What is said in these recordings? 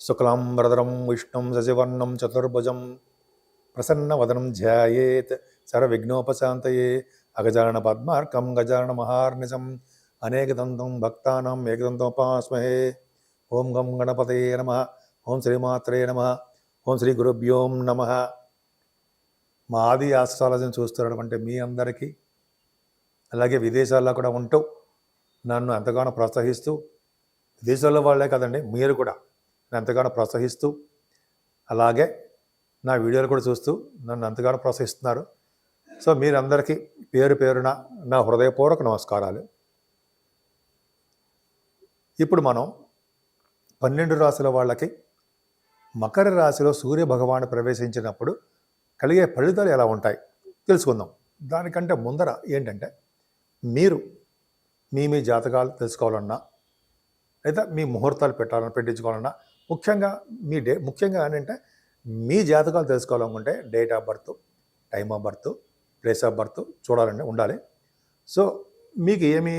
శుక్లాంబరధరం విష్ణుం శశివర్ణం చతుర్భుజం. ప్రసన్నవదనం ధ్యాయేత్ సర్వవిఘ్నోపశాంతయే. అగజాన పద్మార్కం గజాన మహార్నిజం అనేకదంతం భక్తానం ఏకదంతోపాస్మహే. ఓం గం గణపతయే నమ. ఓం శ్రీమాత్రే నమ. ఓం శ్రీ గురుభ్యోం నమ. మా ఆది ఆస్ట్రాలజీని చూస్తున్నటువంటి మీ అందరికీ అలాగే విదేశాల్లో కూడా ఉంటూ నన్ను ఎంతగానో ప్రోత్సహిస్తూ విదేశాల్లో వాళ్ళే కదండి మీరు కూడా. ఎంతగానో ప్రోత్సహిస్తూ అలాగే నా వీడియోలు కూడా చూస్తూ నన్ను ఎంతగానో ప్రోత్సహిస్తున్నారు. సో మీరందరికీ పేరు పేరున నా హృదయపూర్వక నమస్కారాలు. ఇప్పుడు మనం పన్నెండు రాశుల వాళ్ళకి మకర రాశిలో సూర్య భగవాను ప్రవేశించినప్పుడు కలిగే ఫలితాలు ఎలా ఉంటాయి? తెలుసుకుందాం. దానికంటే ముందర ఏంటంటే మీరు మీ మీ జాతకాలు తెలుసుకోవాలన్నా లేదా మీ ముహూర్తాలు పెట్టాలని పెట్టించుకోవాలన్నా ముఖ్యంగా మీ డే ముఖ్యంగా ఏంటంటే మీ జాతకాలు తెలుసుకోవాలనుకుంటే date of birth time of birth place of birth చూడాలండి ఉండాలి. సో మీకు ఏమి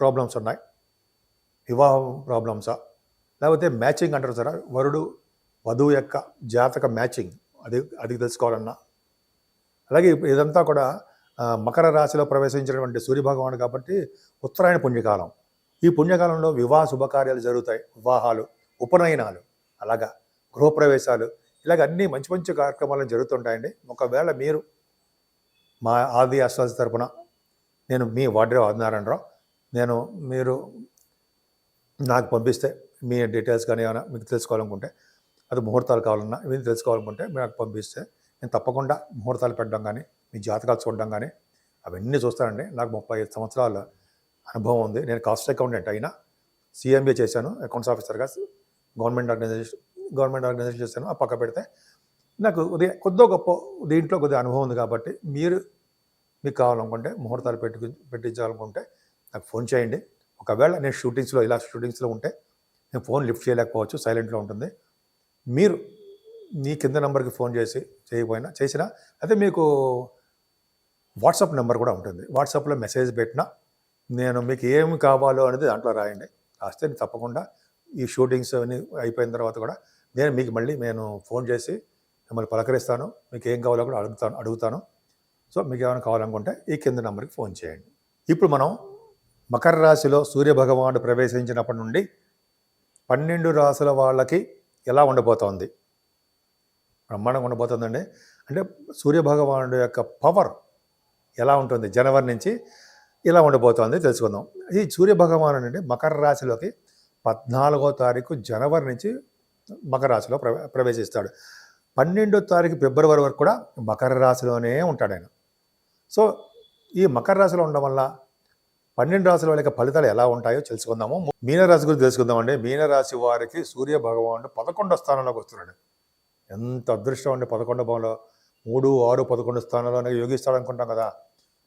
ప్రాబ్లమ్స్ ఉన్నాయి? వివాహం ప్రాబ్లమ్సా? లేకపోతే మ్యాచింగ్ అంటారు సార్ వరుడు వధువు యొక్క జాతక మ్యాచింగ్ అది అది తెలుసుకోవాలన్నా? అలాగే ఇదంతా కూడా మకర రాశిలో ప్రవేశించినటువంటి సూర్యభగవాను కాబట్టి ఉత్తరాయణ పుణ్యకాలం. ఈ పుణ్యకాలంలో వివాహ శుభకార్యాలు జరుగుతాయి. వివాహాలు ఉపనయనాలు అలాగా గృహప్రవేశాలు ఇలాగ అన్ని మంచి మంచి కార్యక్రమాలు జరుగుతుంటాయండి. ఒకవేళ మీరు మా ఆది ఆశ్వాస తరపున నేను మీ వాడ్రే ఆదినారాయణరావు నేను మీరు నాకు పంపిస్తే మీ డీటెయిల్స్ కానీ ఏమైనా మీకు తెలుసుకోవాలనుకుంటే అది ముహూర్తాలు కావాలన్నా ఇవి తెలుసుకోవాలనుకుంటే మీరు నాకు పంపిస్తే నేను తప్పకుండా ముహూర్తాలు పెట్టడం కానీ మీ జాతకాలు చూడడం కానీ అవన్నీ చూస్తానండి. నాకు ముప్పై ఐదు సంవత్సరాలు అనుభవం ఉంది. నేను కాస్ట్ అకౌంటెంట్ అయినా సిఎంబీఏ చేశాను అకౌంట్స్ ఆఫీసర్గా గవర్నమెంట్ ఆర్గనైజేషన్ గవర్నమెంట్ ఆర్గనైజేషన్ చేశాను. ఆ పక్క పెడితే నాకు ఉదయం కొద్దో గొప్ప దీంట్లో కొద్దిగా అనుభవం ఉంది కాబట్టి మీరు మీకు కావాలనుకుంటే ముహూర్తాలు పెట్టు పెట్టించాలనుకుంటే నాకు ఫోన్ చేయండి. ఒకవేళ నేను షూటింగ్స్లో ఇలా షూటింగ్స్లో ఉంటే నేను ఫోన్ లిఫ్ట్ చేయలేకపోవచ్చు సైలెంట్లో ఉంటుంది. మీరు మీ కింద నెంబర్కి ఫోన్ చేసి చేయకపోయినా చేసినా అయితే మీకు వాట్సాప్ నెంబర్ కూడా ఉంటుంది. వాట్సాప్లో మెసేజ్ పెట్టినా నేను మీకు ఏమి కావాలో అనేది దాంట్లో రాయండి. రాస్తే నేను తప్పకుండా ఈ షూటింగ్స్ అన్నీ అయిపోయిన తర్వాత కూడా నేను మీకు మళ్ళీ నేను ఫోన్ చేసి మిమ్మల్ని పలకరిస్తాను. మీకు ఏం కావాలో కూడా అడుగుతాను అడుగుతాను. సో మీకు ఏమైనా కావాలనుకుంటే ఈ కింద నెంబర్కి ఫోన్ చేయండి. ఇప్పుడు మనం మకర రాశిలో సూర్యభగవానుడు ప్రవేశించినప్పటి నుండి పన్నెండు రాసుల వాళ్ళకి ఎలా ఉండబోతోంది? బ్రహ్మాండంగా ఉండబోతుందండి. అంటే సూర్యభగవానుడు యొక్క పవర్ ఎలా ఉంటుంది? జనవరి నుంచి ఇలా ఉండబోతోంది తెలుసుకుందాం. ఈ సూర్యభగవాను అంటే మకర రాశిలోకి పద్నాలుగో తారీఖు జనవరి నుంచి మకర రాశిలో ప్రవే ప్రవేశిస్తాడు. పన్నెండో తారీఖు ఫిబ్రవరి వరకు కూడా మకర రాశిలోనే ఉంటాడు ఆయన. సో ఈ మకర రాశిలో ఉండడం వల్ల పన్నెండు రాశుల వాళ్ళకి ఫలితాలు ఎలా ఉంటాయో తెలుసుకుందాము. మీనరాశి గురించి తెలుసుకుందామండి మీనరాశి వారికి సూర్య భగవానుడు పదకొండో స్థానంలోకి వస్తున్నాడు. ఎంత అదృష్టం అండి పదకొండో భావంలో మూడు ఆరు పదకొండు స్థానంలో యోగిస్తాడు అనుకుంటాం కదా.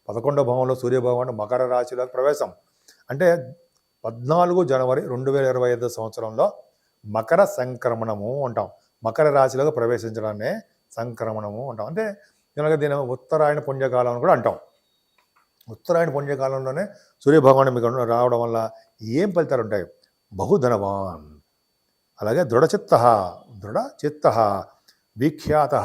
పదకొండో భావంలో సూర్యభగవానుడు మకర రాశిలోకి ప్రవేశం. అంటే పద్నాలుగు జనవరి రెండు వేల ఇరవై ఐదు సంవత్సరంలో మకర సంక్రమణము అంటాం. మకర రాశిలోకి ప్రవేశించడాన్నే సంక్రమణము అంటాం. అంటే ఇలాగ దీని ఉత్తరాయణ పుణ్యకాలం అని కూడా అంటాం. ఉత్తరాయణ పుణ్యకాలంలోనే సూర్యభగవాను మీకు రావడం వల్ల ఏం ఫలితాలు ఉంటాయి? బహుధనవాన్. అలాగే దృఢచిత్త దృఢచిత్త విఖ్యాత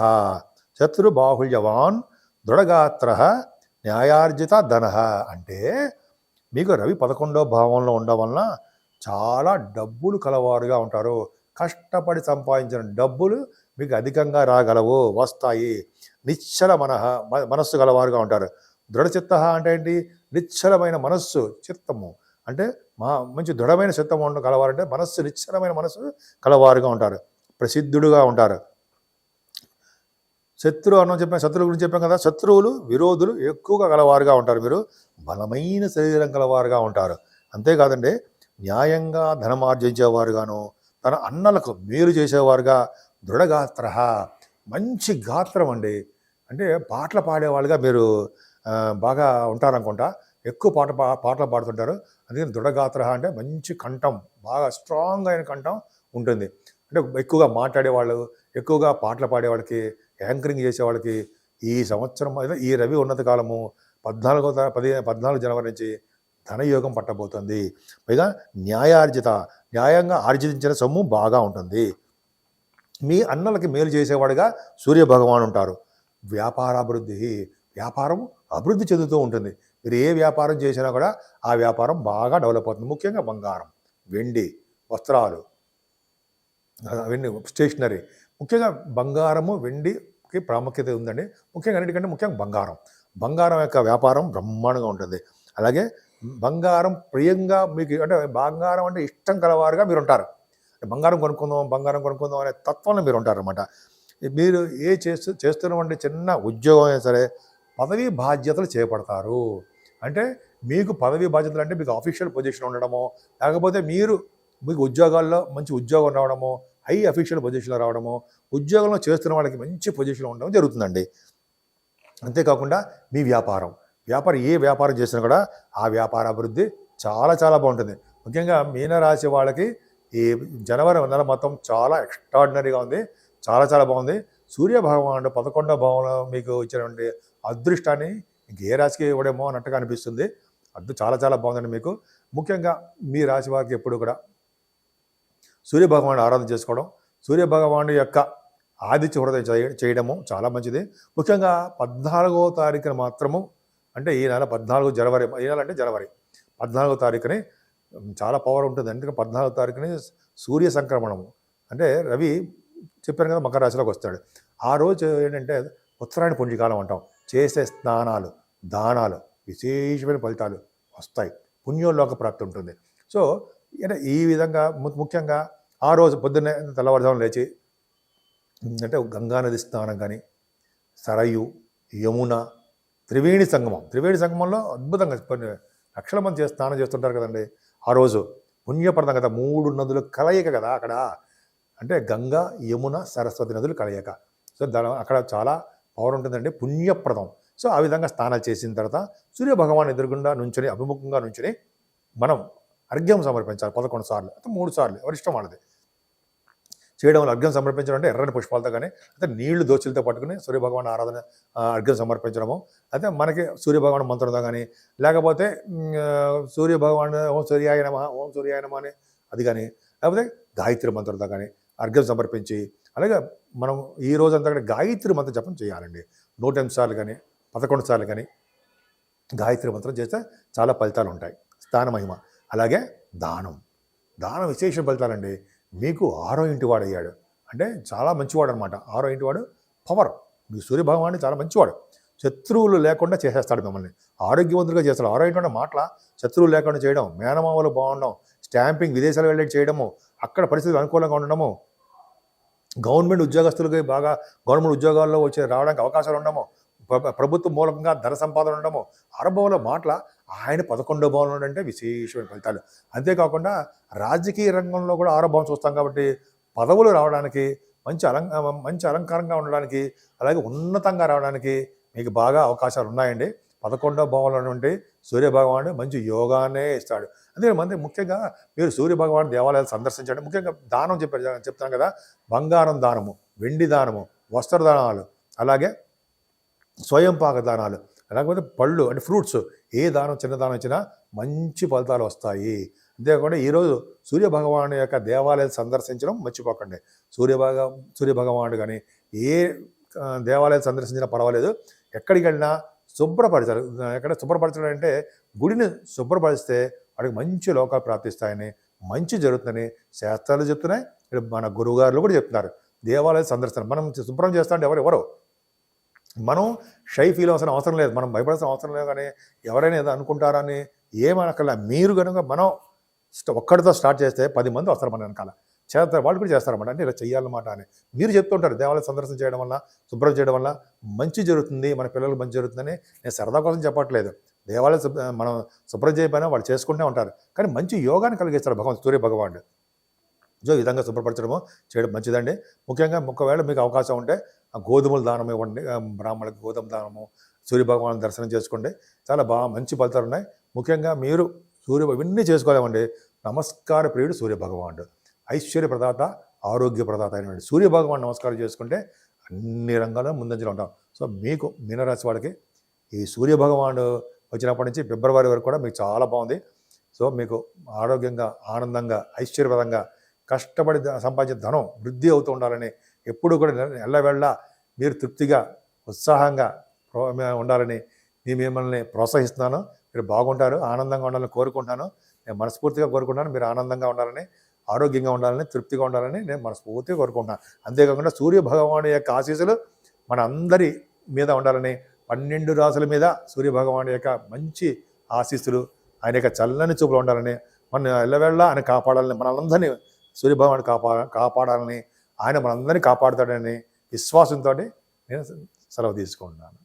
శత్రుబాహుళ్యవాన్ దృఢగాత్ర న్యాయార్జిత ధన అంటే మీకు రవి పదకొండో భావంలో ఉండడం వలన చాలా డబ్బులు కలవారుగా ఉంటారు. కష్టపడి సంపాదించిన డబ్బులు మీకు అధికంగా రాగలవు వస్తాయి. నిశ్చల మనహ మనస్సు గలవారుగా ఉంటారు. దృఢచిత్త అంటే ఏంటి? నిశ్చలమైన మనస్సు చిత్తము. అంటే మా మంచి దృఢమైన చిత్తం ఉండడం కలవారంటే మనస్సు నిశ్చలమైన మనస్సు కలవారుగా ఉంటారు. ప్రసిద్ధుడుగా ఉంటారు. శత్రు అన్నం చెప్పాం శత్రువు గురించి చెప్పాం కదా. శత్రువులు విరోధులు ఎక్కువగా గలవారుగా ఉంటారు మీరు. బలమైన శరీరం గలవారుగా ఉంటారు. అంతేకాదండి న్యాయంగా ధనమార్జించేవారుగాను తన అన్నలకు మేలు చేసేవారుగా దృఢగాత్ర మంచి గాత్రం అండి. అంటే పాటలు పాడేవాళ్ళుగా మీరు బాగా ఉంటారనుకుంటా. ఎక్కువ పాట పా పాటలు పాడుతుంటారు. అందుకని దృఢగాత్ర అంటే మంచి కంఠం బాగా స్ట్రాంగ్ అయిన కంఠం ఉంటుంది. అంటే ఎక్కువగా మాట్లాడేవాళ్ళు ఎక్కువగా పాటలు పాడేవాళ్ళకి యాంకరింగ్ చేసేవాళ్ళకి ఈ సంవత్సరం ఈ రవి ఉన్నత కాలము పద్నాలుగో పది పద్నాలుగు జనవరి నుంచి ధనయోగం పట్టబోతుంది. పైగా న్యాయార్జిత న్యాయంగా ఆర్జించిన సొమ్ము బాగా ఉంటుంది. మీ అన్నలకి మేలు చేసేవాడిగా సూర్య భగవాన్ ఉంటారు. వ్యాపారాభివృద్ధి వ్యాపారం అభివృద్ధి చెందుతూ ఉంటుంది. మీరు ఏ వ్యాపారం చేసినా కూడా ఆ వ్యాపారం బాగా డెవలప్ అవుతుంది. ముఖ్యంగా బంగారం వెండి వస్త్రాలు వెండి స్టేషనరీ. ముఖ్యంగా బంగారము వెండికి ప్రాముఖ్యత ఉందండి. ముఖ్యంగా అన్నిటికంటే ముఖ్యంగా బంగారం. బంగారం యొక్క వ్యాపారం బ్రహ్మాండంగా ఉంటుంది. అలాగే బంగారం ప్రియంగా మీకు అంటే బంగారం అంటే ఇష్టం కలవారుగా మీరు ఉంటారు బంగారం కొనుక్కుందాం బంగారం కొనుక్కుందాం అనే తత్వంలో మీరు ఉంటారన్నమాట మీరు ఏ చేస్తూ చేస్తున్నటువంటి చిన్న ఉద్యోగం అయినా సరే పదవీ బాధ్యతలు చేపడతారు. అంటే మీకు పదవీ బాధ్యతలు అంటే మీకు అఫీషియల్ పొజిషన్ ఉండడము లేకపోతే మీరు మీకు ఉద్యోగాల్లో మంచి ఉద్యోగం రావడము హై అఫీషియల్ పొజిషన్లో రావడము ఉద్యోగంలో చేస్తున్న వాళ్ళకి మంచి పొజిషన్లో ఉండడం జరుగుతుందండి. అంతేకాకుండా మీ వ్యాపారం. వ్యాపారం ఏ వ్యాపారం చేసినా కూడా ఆ వ్యాపార అభివృద్ధి చాలా చాలా బాగుంటుంది. ముఖ్యంగా మీనరాశి వాళ్ళకి ఈ జనవరి నెల మొత్తం చాలా ఎక్స్ట్రాడినరీగా ఉంది. చాలా చాలా బాగుంది. సూర్య భగవానుడు పదకొండవ భావంలో మీకు ఇచ్చినటువంటి అదృష్టాన్ని ఏ రాశికి ఇవ్వడేమో అన్నట్టుగా అనిపిస్తుంది. అద్దు చాలా చాలా బాగుందండి మీకు. ముఖ్యంగా మీ రాశి వారికి ఎప్పుడు కూడా సూర్య ఆరాధన చేసుకోవడం సూర్యభగవాను యొక్క ఆదిత్య హృదయం చేయడము చాలా మంచిది. ముఖ్యంగా పద్నాలుగో తారీఖున మాత్రము అంటే ఈ నెల పద్నాలుగు జనవరి ఈ నెల అంటే జనవరి పద్నాలుగో తారీఖుని చాలా పవర్ ఉంటుంది. ఎందుకంటే పద్నాలుగో తారీఖుని సూర్య సంక్రమణము. అంటే రవి చెప్పాను కదా మకర రాశిలోకి వస్తాడు. ఆ రోజు ఏంటంటే ఉత్తరాయణ పుణ్యకాలం అంటాం. చేసే స్నానాలు దానాలు విశేషమైన ఫలితాలు వస్తాయి. పుణ్యోల్లోక ప్రాప్తి ఉంటుంది. సో అంటే ఈ విధంగా ము- ముఖ్యంగా ఆ రోజు పొద్దున్నే తెల్లవారుజామున లేచి అంటే గంగానది స్నానం కానీ సరయు యమున త్రివేణి సంగమం. త్రివేణి సంగమంలో అద్భుతంగా కొన్ని లక్షల మంది చేసి స్నానం చేస్తుంటారు కదండి. ఆ రోజు పుణ్యప్రదం కదా మూడు నదులు కలయిక కదా అక్కడ. అంటే గంగా యమున సరస్వతి నదులు కలయిక. సో దాని అక్కడ చాలా పవర్ ఉంటుందండి పుణ్యప్రదం. సో ఆ విధంగా స్నానాలు చేసిన తర్వాత సూర్య భగవాన్ ఎదురుగుండా నుంచుని అభిముఖంగా నుంచుని మనం అర్ఘ్యం సమర్పించాలి పదకొండు సార్లు అంటే మూడు సార్లు ఎవరి ఇష్టం వాళ్ళది. చేయడం వల్ల అర్ఘ్యం సమర్పించడం అంటే ఎర్రని పుష్పాలతో కానీ అయితే నీళ్ళు దోచులతో పట్టుకుని సూర్యభగవాన్ ఆరాధన అర్ఘ్యం సమర్పించడము. అయితే మనకి సూర్యభగవాన్ మంత్రంతో కానీ లేకపోతే సూర్యభగవాన్ ఓం సూర్యాయ నమ ఓం సూర్యాయ నమ అని అది కానీ లేకపోతే గాయత్రి మంత్రంతో కానీ అర్ఘ్యం సమర్పించి అలాగే మనం ఈ రోజంతా కూడా గాయత్రి మంత్ర జపం చేయాలండి. నూట ఎనిమిది సార్లు కానీ పదకొండు సార్లు కానీ గాయత్రి మంత్రం చేస్తే చాలా ఫలితాలు ఉంటాయి. స్థాన మహిమ. అలాగే దానం. దానం విశేష ఫలితాలండి. మీకు ఆరో ఇంటివాడు అయ్యాడు అంటే చాలా మంచివాడు అనమాట ఆరో ఇంటివాడు పవర్. మీ సూర్యభగవాన్ని చాలా మంచివాడు. శత్రువులు లేకుండా చేసేస్తాడు మిమ్మల్ని. ఆరోగ్యవంతులుగా చేస్తాడు. ఆరో ఇంటి మాటల శత్రువులు లేకుండా చేయడం మేనమామలు బాగుండడం స్టాంపింగ్ విదేశాలు వెళ్ళి చేయడము అక్కడ పరిస్థితులు అనుకూలంగా ఉండడము గవర్నమెంట్ ఉద్యోగస్తులకి బాగా గవర్నమెంట్ ఉద్యోగాల్లో వచ్చే రావడానికి అవకాశాలు ఉండము ప్రభుత్వ మూలకంగా ధన సంపాదన ఉండము ఆరంభంలో మాటల ఆయన పదకొండో భవనం అంటే విశేషమైన ఫలితాలు. అంతేకాకుండా రాజకీయ రంగంలో కూడా ఆరంభం చూస్తాం కాబట్టి పదవులు రావడానికి మంచి అలంక మంచి అలంకారంగా ఉండడానికి అలాగే ఉన్నతంగా రావడానికి మీకు బాగా అవకాశాలు ఉన్నాయండి. పదకొండో భావంలో నుండి సూర్యభగవానుడు మంచి యోగానే ఇస్తాడు. అందుకే మంది ముఖ్యంగా మీరు సూర్య భగవాన్ దేవాలయాలు సందర్శించండి. ముఖ్యంగా దానం చెప్పారు చెప్తాను కదా బంగారం దానము వెండి దానము వస్త్రదానాలు అలాగే స్వయం పాక దానాలు లేకపోతే పళ్ళు అంటే ఫ్రూట్స్ ఏ దానం చిన్న దానం ఇచ్చినా మంచి ఫలితాలు వస్తాయి. అంతేకాకుండా ఈరోజు సూర్య భగవాను యొక్క దేవాలయాలు సందర్శించడం మర్చిపోకండి. సూర్య సూర్యభగవానుడు సూర్య కానీ ఏ దేవాలయం దేవాలయాలు సందర్శించినా పర్వాలేదు. ఎక్కడికి వెళ్ళినా శుభ్రపరచాలి. ఎక్కడ శుభ్రపరచడం అంటే గుడిని శుభ్రపరిస్తే వాడికి మంచి లోకాలు ప్రాప్తిస్తాయని మంచి జరుగుతుందని శాస్త్రాలు చెప్తున్నాయి. ఇక్కడ మన గురువుగారులు కూడా చెప్తున్నారు. దేవాలయ సందర్శన మనం శుభ్రం చేస్తా అంటే ఎవరు? ఎవరు? మనం షై ఫీల్ అవసరం అవసరం లేదు. మనం భయపడాల్సిన అవసరం లేదు కానీ ఎవరైనా ఏదో అనుకుంటారని ఏమనకల మీరు కనుక మనం ఒక్కడితో స్టార్ట్ చేస్తే పది మంది వస్తారు మన వెనకాల. చేస్తారు వాళ్ళు కూడా చేస్తారన్నమాట. అంటే ఇలా చేయాలన్నమాట అని. మీరు చెప్తుంటారు దేవాలయం సందర్శన చేయడం వల్ల శుభ్రం చేయడం వల్ల మంచి జరుగుతుంది. మన పిల్లలకు మంచి జరుగుతుందని నేను సరదా కోసం చెప్పట్లేదు. దేవాలయం మనం శుభ్రం చేయకపోయినా వాళ్ళు చేసుకుంటూ ఉంటారు. కానీ మంచి యోగాన్ని కలిగిస్తారు భగవాన్ సూర్య భగవానుడు. ఈ విధంగా శుభ్రపరచడము చేయడం మంచిదండి. ముఖ్యంగా ఒకవేళ మీకు అవకాశం ఉంటే ఆ గోధుమల దానం ఇవ్వండి. బ్రాహ్మణులకు గోధుమ దానము సూర్య భగవాన్ దర్శనం చేసుకోండి. చాలా బాగా మంచి ఫలితాలు ఉన్నాయి. ముఖ్యంగా మీరు సూర్య ఇవన్నీ చేసుకోలేమండి. నమస్కార ప్రియుడు సూర్యభగవానుడు ఐశ్వర్య ప్రదాత ఆరోగ్య ప్రదాత అయినటువంటి సూర్య భగవాన్ నమస్కారం చేసుకుంటే అన్ని రంగాల్లో ముందంజలో ఉంటాం. సో మీకు మీనరాశి వాళ్ళకి ఈ సూర్యభగవానుడు వచ్చినప్పటి నుంచి ఫిబ్రవరి వరకు కూడా మీకు చాలా బాగుంది. సో మీకు ఆరోగ్యంగా ఆనందంగా ఐశ్వర్యప్రదంగా కష్టపడి సంపాదించిన సంపాదించే ధనం వృద్ధి అవుతూ ఉండాలని ఎప్పుడు కూడా ఎల్లవేళ్ళ మీరు తృప్తిగా ఉత్సాహంగా ఉండాలని నేను మిమ్మల్ని ప్రోత్సహిస్తున్నాను. మీరు బాగుంటారు ఆనందంగా ఉండాలని కోరుకుంటాను నేను మనస్ఫూర్తిగా కోరుకుంటాను మీరు ఆనందంగా ఉండాలని ఆరోగ్యంగా ఉండాలని తృప్తిగా ఉండాలని నేను మనస్ఫూర్తిగా కోరుకుంటున్నాను. అంతేకాకుండా సూర్య భగవాను యొక్క ఆశీస్సులు మన అందరి మీద ఉండాలని పన్నెండు రాసుల మీద సూర్య భగవాను యొక్క మంచి ఆశీస్సులు ఆయన యొక్క చల్లని చూపులు ఉండాలని మన ఎల్లవేళ్ళ ఆయన కాపాడాలని మనందరినీ సూర్యభగవాన్ని కాపా కాపాడాలని ఆయన మనందరినీ కాపాడుతాడని విశ్వాసంతో నేను సెలవు తీసుకుంటున్నాను.